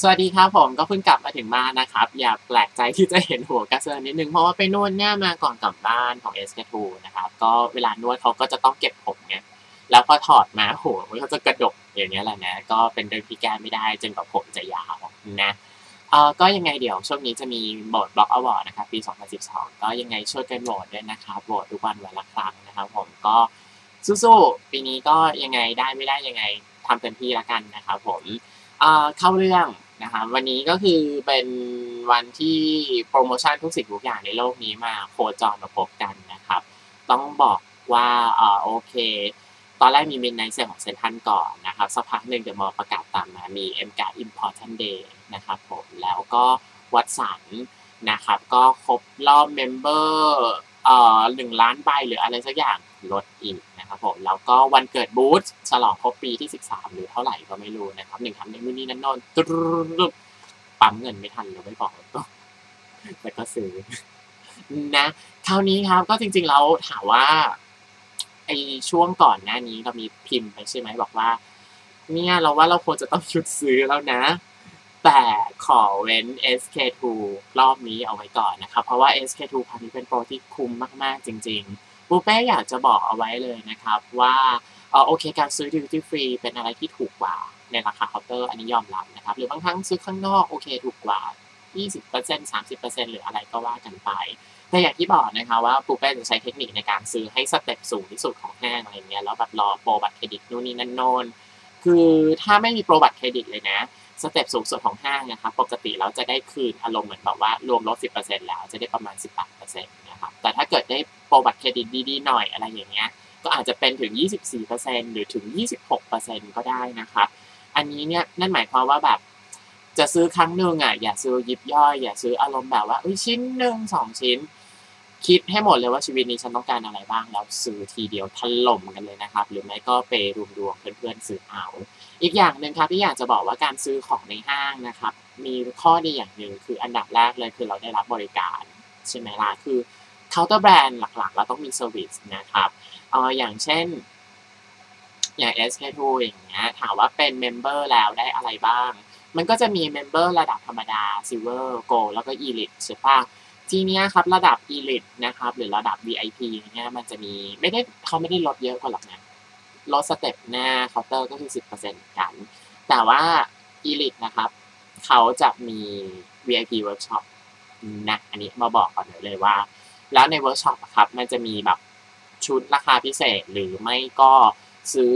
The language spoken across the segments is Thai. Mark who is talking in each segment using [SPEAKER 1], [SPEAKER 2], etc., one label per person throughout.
[SPEAKER 1] สวัสดีครับผมก็เพิ่งกลับมาถึงบ้านนะครับ อย่าแปลกใจที่จะเห็นหัวกระเซินนิดนึง เพราะว่าไปนวดหน้ามาก่อนกลับบ้านของ s k 2นะครับ ก็เวลานวดเขาก็จะต้องเก็บผมไงแล้วพอถอดมาโหมันก็จะกระดกอย่างนี้ยแหละนะ ก็เป็นเรื่องที่แก้ไม่ได้จนกว่าผมจะยาวนะเออก็ยังไงเดี๋ยวช่วงนี้จะมีโหวตบล็อกอวอร์ดนะครับปี 2012 ก็ยังไงช่วยกันโหวตด้วยนะครับโหวตทุกวันวันละครั้งนะครับ ผมก็สู้ๆปีนี้ก็ยังไงได้ไม่ได้ยังไงทำเต็มที่ละกันนะครับผม เอ่อเข้าเรื่องนะครับวันนี้ก็คือเป็นวันที่โปรโมชั่นทุกสิ่งทุกอย่างในโลกนี้มาโคจรมาพบกันนะครับ ต้องบอกว่าเอ่อโอเค ตอนแรกมีมินไนเซลของเซนทันก่อนนะครับ สักพักหนึ่งเดี๋ยวมอประกาศตามมามี M การ์ด Important Day นะครับผมแล้วก็วัดสันนะครับ ก็ครบรอบเมมเบอร์เอ่อหนึ่งล้านใบหรืออะไรสักอย่างลดอีก ครับผมแล้วก็วันเกิดบูธฉลองครบปีที่ 13 หรือเท่าไหร่ก็ไม่รู้นะครับหนึ่งคำหนึ่งนู่นนี่นั่นโนนตรุบปั๊มเงินไม่ทันเราไม่บอกก็แต่ก็ซื้อนะคราวนี้ครับก็จริงๆแล้วถามว่าไอช่วงก่อนหน้านี้เรามีพิมพ์ไปใช่ไหมบอกว่า เนี่ยเราว่าเราควรจะต้องหยุดซื้อแล้วนะ แต่ขอเว้น SK2 รอบนี้เอาไว้ก่อนนะครับ เพราะว่า SK2 ครั้งนี้เป็นโปรที่คุ้มมากๆจริง ๆ ปูเป้อยากจะบอกเอาไว้เลยนะครับว่าโอเคการซื้อ duty free เป็นอะไรที่ถูกกว่าในราคาเคาน์เตอร์อันนี้ยอมรับนะครับหรือบางครั้งซื้อข้างนอกโอเคถูกกว่า 20% 30%หรืออะไรก็ว่ากันไปแต่อย่างที่บอกนะคะว่าปูเป้จะใช้เทคนิคในการซื้อให้สเต็ปสูงที่สุดของห้างอะไรเงี้ยแล้วแบบรอโปรบัตรเครดิตนู่นนี่นั่นโน่นคือถ้าไม่มีโปรบัตรเครดิตเลยนะ สเต็ปสูงสุดของห้างนะครับปกติแล้วจะได้คืนอารมณ์เหมือนแบบว่ารวมลด 10%แล้วจะได้ประมาณ 18%นะครับแต่ถ้าเกิดได้โปรบัตรเครดิตดีๆหน่อยอะไรอย่างเงี้ยก็อาจจะเป็นถึง 24%หรือถึง 26%ก็ได้นะครับ อันนี้เนี่ยนั่นหมายความว่าแบบจะซื้อครั้งหนึ่งอะอย่าซื้อยิบย่อย อย่าซื้ออารมณ์แบบว่าอุ้ยชิ้นหนึ่งสองชิ้น คิดให้หมดเลยว่าชีวิตนี้ฉันต้องการอะไรบ้างแล้วซื้อทีเดียวถล่มกันเลยนะครับ หรือไม่ก็ไปรวมดวงเพื่อนๆซื้อเอา อีกอย่างหนึ่งครับที่อยากจะบอกว่าการซื้อของในห้างนะครับ มีข้อดีอย่างหนึ่งคืออันดับแรกเลยคือเราได้รับบริการ ใช่ไหมล่ะคือเคาน์เตอร์แบรนด์หลักๆ เราต้องมีเซอร์วิสนะครับเอออย่างเช่น อย่าง SK2 อย่างเงี้ยถามว่าเป็นเมมเบอร์แล้วได้อะไรบ้าง มันก็จะมีเมมเบอร์ระดับธรรมดา Silver Gold แล้วก็ Elite ใช่ปะทีเนี้ยครับระดับ Elite นะครับ หรือระดับ VIP เนี้ยมันจะมีไม่ได้เขาไม่ได้ลดเยอะกว่าหรอกนะ ลดสเต็ปหน้าเคาน์เตอร์ก็คือ 10%กัน แต่ว่า Elite นะครับ เขาจะมี VIP Workshop นะอันนี้มาบอกก่อนเลยว่า แล้วในเวิร์กช็อปครับ มันจะมีแบบชุดราคาพิเศษหรือไม่ก็ซื้อ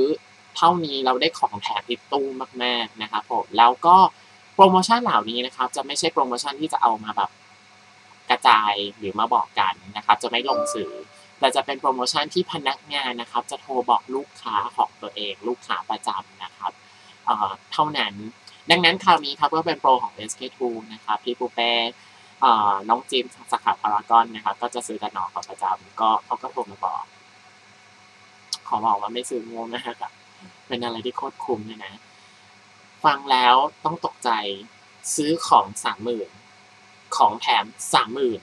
[SPEAKER 1] เท่านี้เราได้ของแถมติดตู้มากๆนะครับผมแล้วก็โปรโมชั่นเหล่านี้นะครับ จะไม่ใช่โปรโมชั่นที่จะเอามาแบบกระจายหรือมาบอกกันนะครับ จะไม่ลงสื่อ แต่จะเป็นโปรโมชั่นที่พนักงานนะครับ จะโทรบอกลูกค้าของตัวเอง ลูกค้าประจำนะครับเเท่านั้น ดังนั้นคราวนี้ครับก็เป็นโปรของ SK2 นะครับที่ปูเป้น้องจิมสาขาพารากอนนะครับ ก็จะซื้อกับน้องเขาประจำก็เขาก็โทรมาบอก ขอบอกว่าไม่ซื้องูนะครับเป็นอะไรที่โคตรคุ้มเลยนะ ฟังแล้วต้องตกใจซื้อของสามหมื่นของแถมสามหมื่น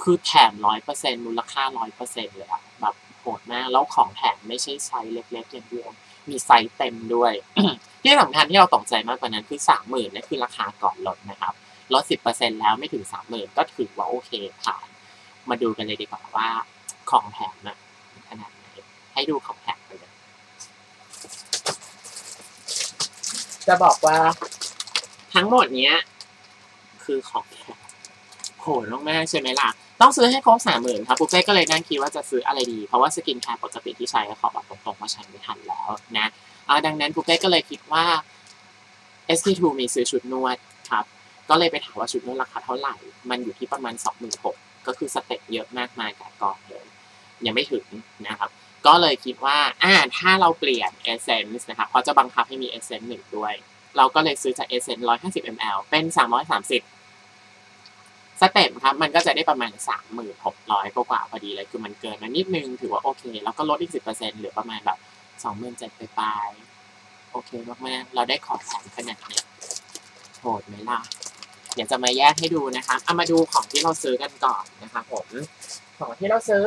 [SPEAKER 1] คือแถมร้อยเปอร์เซ็นมูลค่าร้อยเปอร์เซ็นเลยอะแบบโหดมาก แล้วของแถมไม่ใช่ไซส์เล็กๆอย่างเดียว มีไซส์เต็มด้วย ที่สำคัญที่เราตกใจมากกว่านั้นคือสามหมื่นนี่คือราคาก่อนลดนะครับลดสิบเปอร์เซ็นแล้วไม่ถึงสามหมื่นก็ถือว่าโอเคผ่านมาดูกันเลยดีกว่าว่าของแถมอะขนาดไหนให้ดูของแถมไปเลยจะบอกว่าทั้งหมดเนี้ย คือของแถม โหดมากๆใช่ไหมล่ะ ต้องซื้อให้ครบสามหมื่นครับปุ๊กเป้ก็เลยนั่งคิดว่าจะซื้ออะไรดี เพราะว่าสกินแคร์ปกติที่ใช้ขอแบบตรงๆว่าใช้ไม่ทันแล้วนะดังนั้นปุ๊กเป้ก็เลยคิดว่า SK2 มีซื้อชุดนวดครับ ก็เลยไปถามว่าชุดนวดราคาเท่าไหร่ มันอยู่ที่ประมาณสองหมื่นหกก็คือสเต็ปเยอะมากมายกับกองเลยยังไม่ถึงนะครับ ก็เลยคิดว่าอ่าถ้าเราเปลี่ยน Essence นะครับเขาจะบังคับให้มี Essence หนึ่งด้วย เราก็เลยซื้อจาก Essence 150 ml เป็น 330 สเต็ปครับมันก็จะได้ประมาณ 36,000กว่าพอดีเลย คือมันเกินมานิดนึงถือว่าโอเค แล้วก็ลดอีก 10%เหลือประมาณแบบ27,000ไปปลายโอเคมากๆเราได้ของแถมขนาดนี้โหดไหมล่ะเดี๋ยวจะมาแยกให้ดูนะคะเอามาดูของที่เราซื้อกันก่อนนะคะผมของที่เราซื้อ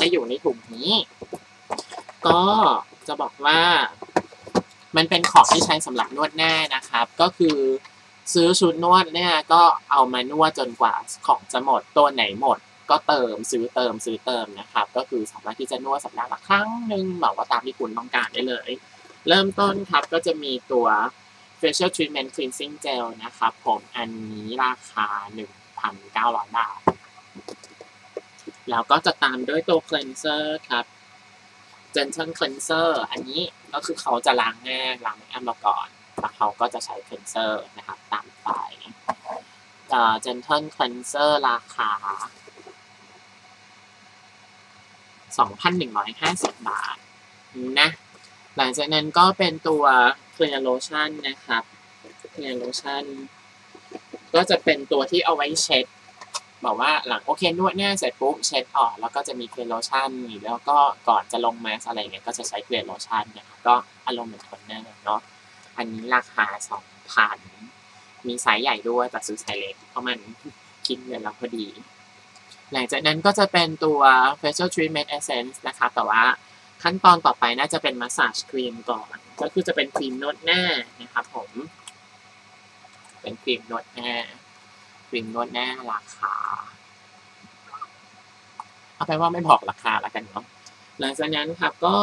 [SPEAKER 1] จะอยู่ในถุงนี้ ก็จะบอกว่า มันเป็นของที่ใช้สำหรับนวดหน้านะครับ ก็คือ ซื้อชุดนวดเนี่ยก็เอามานวดจนกว่าของจะหมดตัวไหนหมด ก็เติมซื้อเติมซื้อเติมนะครับ ก็คือสามารถที่จะนวดสัปดาห์ละครั้งหนึ่งแบบว่าตามที่คุณต้องการได้เลย เริ่มต้นครับก็จะมีตัว facial treatment cleansing gel นะครับ ผมอันนี้ราคา 1,900 บาท แล้วก็จะตามด้วยตัว cleanser ครับ gentle cleanser อันนี้ก็คือเขาจะล้างหน้าล้างแอมเราก่อนแล้วเขาก็จะใช้ cleanser นะครับ ตามไป gentle cleanser ราคา 2,150 บาทนะ หลังจากนั้นก็เป็นตัว clear lotion นะครับ clear lotion ก็จะเป็นตัวที่เอาไว้เช็ดบอกว่าหลังโอเคนวดหน้าเสร็จปุ๊บเช็ดออก แล้วก็จะมี clear lotion แล้วก็ก่อนจะลงมาสอะไรเงี้ยก็จะใช้ clear lotion นะครับก็อารมณ์เหมือนโทนเนอร์เนาะอันนี้ราคา 2,000 มีไซส์ใหญ่ด้วยแต่ซื้อไซส์เล็กเพราะมันคิดเงินเราพอดี หลังจากนั้นก็จะเป็นตัว facial treatment essence นะครับแต่ว่าขั้นตอนต่อไปน่าจะเป็น massage cream ก่อน ก็คือจะเป็นครีมนวดหน้านะครับผม เป็นครีมนวดหน้า ครีมนวดหน้าราคา เอาไปนว่าไม่บอกราคาล้วกันเนาะ หลังจากนั้นครับก็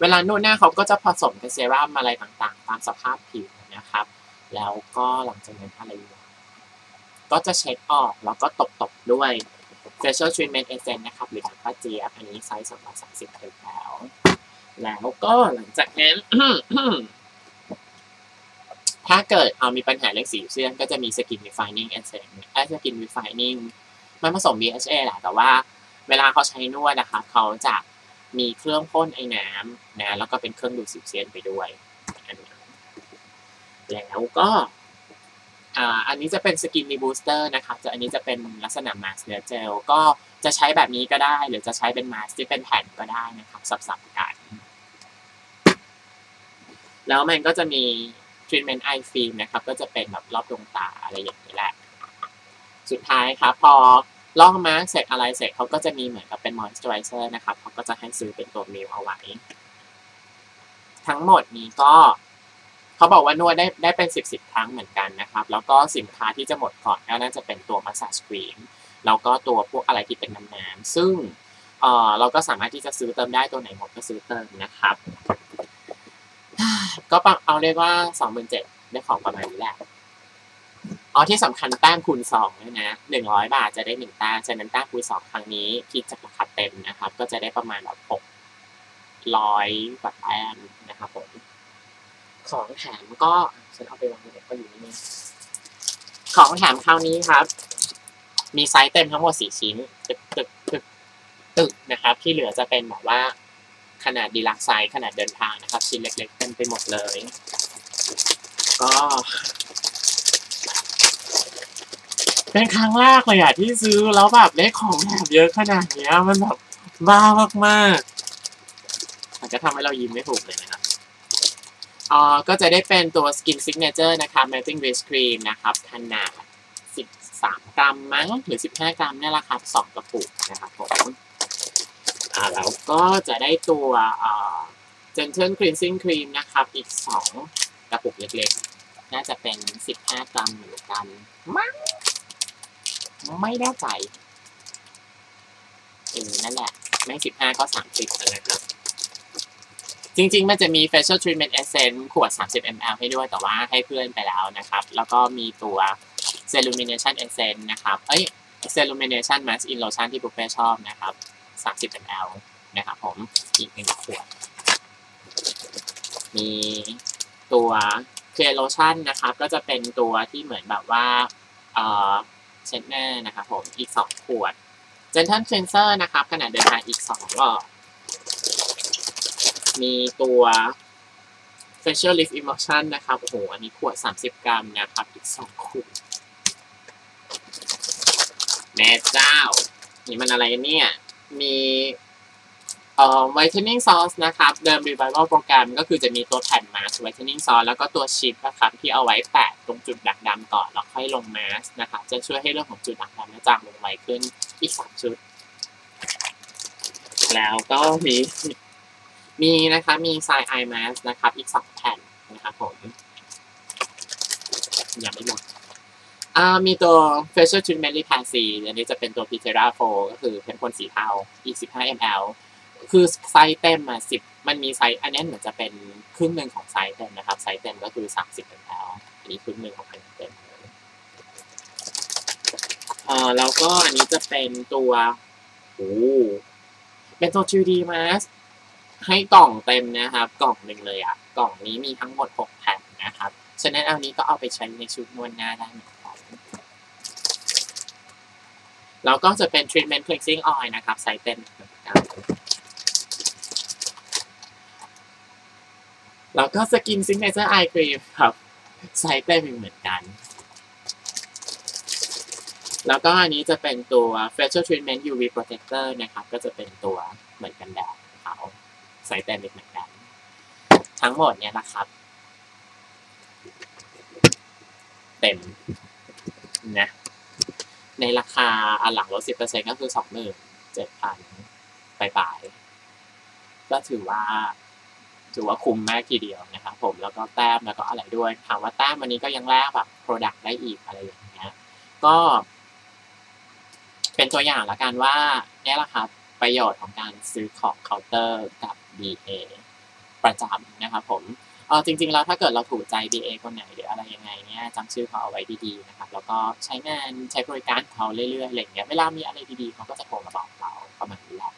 [SPEAKER 1] เวลานวดหน้าเขาก็จะผสมกับเซรั่มอะไรต่างๆ ตามสภาพผิวนะครับ แล้วก็หลังจากนั้นอะไรอยู่ก็จะเช็ดออกแล้วก็ตบๆด้วย facial treatment essence นะครับ หรือน้ำป้าเจี๊ยบอันนี้ไซส์สองร้อยสามสิบแล้ว แล้วก็หลังจากนั้นถ้าเกิดเอามีปัญหาเรื่องสีเสื้อนก็จะมี skin refining essence ไอ้ skin refining มันผสม BHA แหละแต่ว่าเวลาเขาใช้นวดนะคะเขาจะ มีเครื่องพ่นไอ้น้ำนะแล้วก็เป็นเครื่องดูดสิวเซียนไปด้วยอันนี้แล้วก็อ่าอันนี้จะเป็นสกินนีบูสเตอร์นะครับจะอันนี้จะเป็นลักษณะมาสเนื้อเจลก็จะใช้แบบนี้ก็ได้ หรือจะใช้เป็นมาสที่เป็นแผ่นก็ได้นะครับสับๆกัน แล้วมันก็จะมีทรีทเมนต์ไอฟิล์มนะครับ ก็จะเป็นแบบรอบดวงตาอะไรอย่างนี้แหละ สุดท้ายครับพอ ลอกมาร์กเสร็จอะไรเสร็จเขาก็จะมีเหมือนกับเป็นมอยส์เจอไรเซอร์นะครับเขาก็จะให้ซื้อเป็นตัวมิลเอาไว้ ทั้งหมดนี้ก็เขาบอกว่านวดได้ได้เป็นสิบสิบครั้งเหมือนกันนะครับ แล้วก็สินค้าที่จะหมดก่อนก็น่าจะเป็นตัวมาส a า e ครีมแล้วก็ตัวพวกอะไรที่เป็นน้ำน้ำซึ่งเออเราก็สามารถที่จะซื้อเติมได้ตัวไหนหมดก็ซื้อเติมนะครับ ก็เอาเรียกว่าสองหมื่นเจ็ดได้ของประมาณนี้แหละ อ๋อที่สำคัญแต้มคูณสองด้วยนะหนึ่งร้อยบาทจะได้หนึ่งแต้มฉะนั้นแต้มคูณสองครั้งนี้คิดจากราคาเต็มนะครับ ก็จะได้ประมาณแบบหกร้อยกว่าแต้มนะครับผมของแถมก็ฉันเอาไปวางไว้ก็อยู่นี่ ของแถมคราวนี้ครับ มีไซส์เต็มทั้งหมดสี่ชิ้น ตึกตึกตึกตึกนะครับ ที่เหลือจะเป็นแบบว่าขนาดดีลักไซส์ขนาดเดินทางนะครับ ชิ้นเล็กๆเต็มไปหมดเลย ก็ เป็นครั้งแรกเลยอะที่ซื้อแล้วแบบได้ของแบบเยอะขนาดเนี้ย มันแบบบ้ามากๆอาจจะทำให้เรายิ้มไม่ถูกเลยนะครับอ่อก็จะได้เป็นตัว Skin Signature นะครับ Melting Base Cream นะครับ ขนาด 13 กรัมมั้ง หรือ 15 กรัมเนี่ยแหละครับ2กระปุกนะครับผมอ่าแล้วก็จะได้ตัวอ่า Gentle Cleansing Cream นะครับ อีก 2 กระปุกเล็กๆ น่าจะเป็น 15 กรัมเหมือนกันมั้ง ไม่แน่ใจเออนั่นแหละ ไม่15ก็30นะครับ จริง ๆ มันจะมี facial treatment essence ขวด 30 ml ให้ด้วยแต่ว่าให้เพื่อนไปแล้วนะครับ แล้วก็มีตัว celumination essence นะครับ เอ้ย celumination mask in lotion ที่ปุ๊กเป้ชอบนะครับ 30 ml นะครับผม อีกหนึ่งขวด มีตัว clear lotion นะครับ ก็จะเป็นตัวที่เหมือนแบบว่า เอ่อ เช็ดหน้านะครับผมอีก 2 ขวด Gentle Cleanser นะครับขนาดเดินทางอีก 2 หลอด มีตัว facial lift emulsion นะครับ โอ้โห อันนี้ขวด 30 กรัมนะครับ อีก 2 ขวด แม่เจ้า นี่มันอะไรเนี่ย มี เอ่อ whitening sauce นะครับ เดิม revival โปรแกรมก็คือจะมีตัวแผ่นมาส whitening sauce แล้วก็ตัวชิปนะครับ ที่เอาไว้แปะตรงจุดด่างดำก่อน แล้วค่อยลงมาสนะครับ จะช่วยให้เรื่องของจุดด่างดำและจางลงไวขึ้นอีก 3 ชุด แล้วก็มีมีนะคะมี side eye mask นะครับ อีก 2 แผ่นนะครับผมยังไม่หมดมีตัว facial treatment repair อันนี้จะเป็นตัว Pitera 4ก็คือเป็นพ่นสีเทาอีก15 ml คือไซส์เต็มมา10มันมีไซส์อันนี้เหมือนจะเป็นครึ่งหนึ่งของไซส์เต็มนะครับ ไซส์เต็มก็คือ30 ml อันนี้ครึ่งหนึ่งของไซส์เต็มเอ่าแล้วก็อันนี้จะเป็นตัวโอ้เป็นตัว 2D mask ให้กล่องเต็มนะครับ กล่องหนึ่งเลยอะกล่องนี้มีทั้งหมด6แผ่นนะครับฉะนั้นอันนี้ก็เอาไปใช้ในชุดนวดหน้าได้เหมือนกันแล้วก็จะเป็น treatment cleansing oil นะครับไซส์เต็มเหมือนกัน แล้วก็สกินซิงเกิลไอครีมครับไซส์เต็มเหมือนกัน แล้วก็อันนี้จะเป็นตัว facial treatment UV protector นะครับ ก็จะเป็นตัวเหมือนกันแดดเขาไซส์เต็มเหมือนกัน ทั้งหมดเนี่ยนะครับ เต็มนะในราคาอันหลังลดสิบเปอร์เซ็นก็คือสองหมื่นเจ็ดพันปลายๆก็ถือว่า ถือว่าคุ้มมากทีเดียวนะครับผมแล้วก็แต้มแล้วก็อะไรด้วยถามว่าแต้มวันนี้ก็ยังแลกแบบโปรดักต์ได้อีกอะไรอย่างเงี้ยก็ เป็นตัวอย่างละกันว่าเนี่ยแหละครับประโยชน์ของการซื้อของเคาน์เตอร์กับ BA ประจำนะครับผมเออจริงๆแล้วถ้าเกิดเราถูกใจ BA คนไหนหรืออะไรยังไงเนี่ยจำชื่อเขาเอาไว้ดีๆนะครับ แล้วก็ใช้งานใช้บริการเขาเรื่อยๆอะไรเงี้ยเวลามีอะไรดีๆเขาก็จะโทรมาบอกเราประมาณนี้แหละ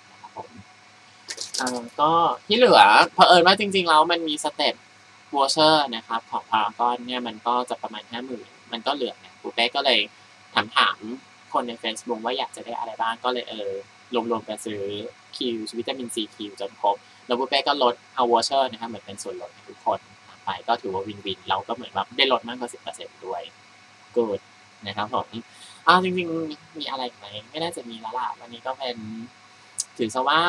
[SPEAKER 1] ออก็ที่เหลือเผอิญว่าจริง ๆ แล้วมันมีสเต็ปวอเชอร์นะครับ ของพารากอนเนี่ยมันก็จะประมาณห้าหมื่นมันก็เหลือเนี่ยปูเป้ก็เลยถามถามคนใน Facebook ว่าอยากจะได้อะไรบ้างก็เลยเออรวมๆกันซื้อคิววิตามินซีคิวจนครบแล้วบุฟเป้ก็ลดเอาวอเชอร์นะครับเหมือนเป็นส่วนลดให้ทุกคนไปก็ถือว่าวินวิน เราก็เหมือนแบบได้ลดมากกว่าสิบเปอร์เซ็นต์ด้วยกูดนะครับผมอ้าจริงๆ มีอะไรไหมไม่น่าจะมีแล้วล่ะวันนี้ก็เป็นถือซะว่า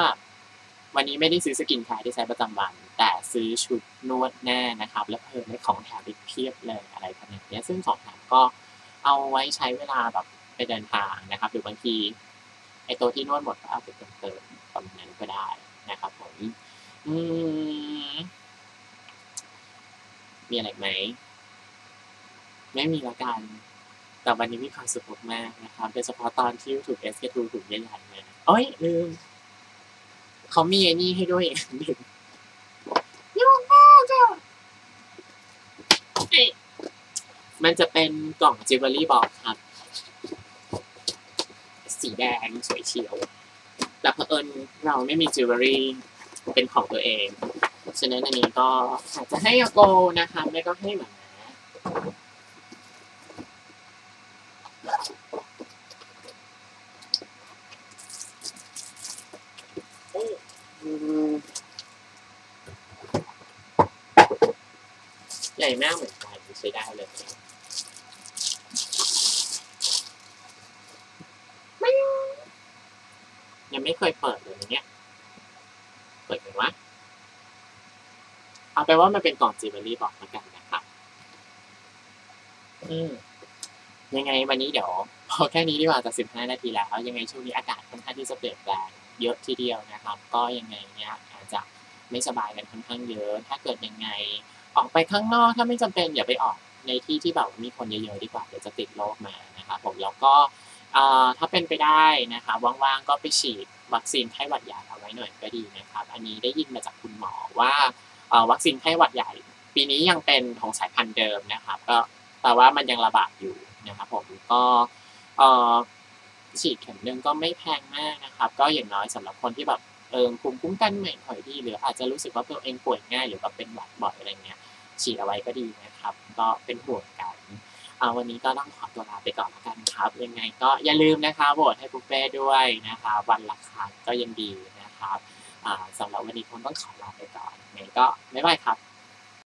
[SPEAKER 1] วันนี้ไม่ได้ซื้อสกินแคร์ที่ใช้ประจำวัน แต่ซื้อชุดนวดแน่นะครับ แล้วเพิ่มได้ของแถมอีกเพียบเลยอะไรขนาดนี้ซึ่งของแถมก็เอาไว้ใช้เวลาแบบไปเดินทางนะครับ หรือบางทีไอตัวที่นวดหมดก็เอาไปเติมเติมประมาณนั้นก็ได้นะครับผมอืมมีอะไรไหมไม่มีละกัน แต่วันนี้มีความสุขมากนะครับ โดยเฉพาะตอนที่ถูก SK2 ถูกใหญ่ๆมาโอ้ยลืม เขามีไอ้นี่ให้ด้วยอีกหนึ่งยุ่งมากอะมันจะเป็นกล่องจิวเวลรี่บอกครับ สีแดงสวยเฉียว แต่เผอิญเราไม่มีจิวเวลรี่เป็นของตัวเอง ฉะนั้นอันนี้ก็อาจจะให้อาโกนะคะ ไม่ก็ให้หมา หญ่มากเหมือนกันใช้ได้เลยยังไม่เคยเปิดเลยเนี่ยเปิดกันวะเอาไปว่ามันเป็นกล่องจิวเวลรี่บอกแล้วกันนะครับ อืมยังไงวันนี้เดี๋ยว พอแค่นี้ดีกว่าจากสิบห้านาทีแล้ว ยังไงช่วงนี้อากาศค่อนข้างที่จะเปลี่ยนแปลงเยอะทีเดียวนะครับ ก็ยังไงเนี่ยอาจจะไม่สบายกันค่อนข้างเยอะ ถ้าเกิดยังไง ออกไปข้างนอกถ้าไม่จำเป็นอย่าไปออกในที่ที่แบบมีคนเยอะๆดีกว่าเดี๋ยวจะติดโรคมานะครับผมแล้วก็ถ้าเป็นไปได้นะคะว่างๆก็ไปฉีดวัคซีนไข้หวัดใหญ่เอาไว้หน่อยก็ดีนะครับ อันนี้ได้ยินมาจากคุณหมอว่าวัคซีนไข้หวัดใหญ่ ปีนี้ยังเป็นของสายพันธุ์เดิมนะครับ ก็แปลว่ามันยังระบาดอยู่นะครับผมก็ฉีดเข็มหนึ่งก็ไม่แพงมากนะครับ ก็อย่างน้อยสำหรับคนที่แบบเออภูมิคุ้มกันไม่ค่อยดี หรืออาจจะรู้สึกว่าตัวเองป่วยง่ายหรือว่าเป็นหวัดบ่อยอะไรเงี้ย ฉีดเอาไว้ก็ดีนะครับ ก็เป็นห่วงกันวันนี้ก็ต้องขอตัวลาไปก่อนแล้วกันครับ ยังไงก็อย่าลืมนะคะโหวตให้ปุ๊เป้ด้วยนะคะ วันละครั้งก็ยังดีนะครับสำหรับวันนี้คงต้องขอลาไปก่อนยังไงก็บ๊ายบายครับ